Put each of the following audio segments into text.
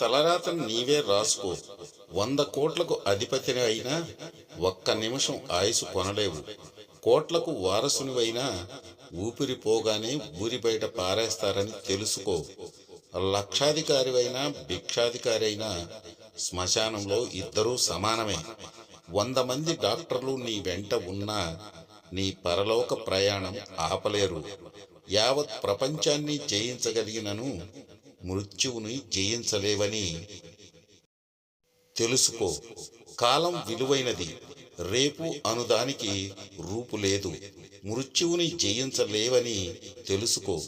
తలరాతను నీవే రాసుకో. వంద కోట్లకు అధిపతిని అయినా ఒక్క నిమిషం ఆయుసు కొనలేవు. కోట్లకు వారసునివైనా ఊపిరి పోగానే ఊరి బయట పారేస్తారని తెలుసుకో. లక్షాధికారివైనా భిక్షాధికారి అయినా శ్మశానంలో ఇద్దరూ సమానమే. వంద మంది డాక్టర్లు నీ వెంట ఉన్నా నీ పరలోక ప్రయాణం ఆపలేరు. యావత్ ప్రపంచాన్ని జయించగలిగినను మృత్యువుని జయించలేవని తెలుసుకో. కాలం విలువైనది. రేపు అనుదానికి రూపు లేదు. మృత్యువుని జయించలేవని తెలుసుకో.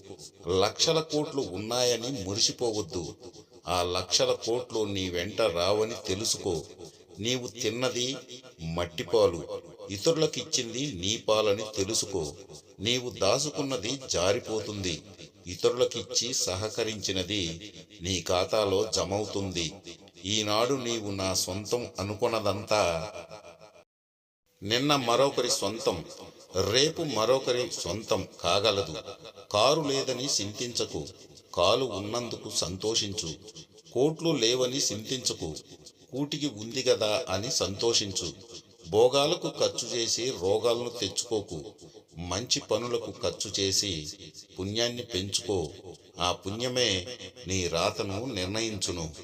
లక్షల కోట్లు ఉన్నాయని మురిసిపోవద్దు. ఆ లక్షల కోట్లు నీ వెంట రావని తెలుసుకో. నీవు తిన్నది మట్టిపాలు. ఇతరులకిచ్చింది నీ పాలని తెలుసుకో. నీవు దాచుకున్నది జారిపోతుంది. ఇతరులకిచ్చి సహకరించినది నీ ఖాతాలో జమవుతుంది. ఈనాడు నీవు నా సొంతం అనుకున్నదంతా నిన్న మరొకరి సొంతం రేపు మరొకరి సొంతం కాగలదు. కారు లేదని చింతించకు కాలు ఉన్నందుకు సంతోషించు కోట్లు లేవని చింతించకు కూటికి ఉంది కదా అని సంతోషించు. భోగాలకు ఖర్చు చేసి రోగాలను తెచ్చుకోకు. మంచి పనులకు ఖర్చు చేసి పుణ్యాన్ని పెంచుకో. ఆ పుణ్యమే నీ రాతను నిర్ణయించును.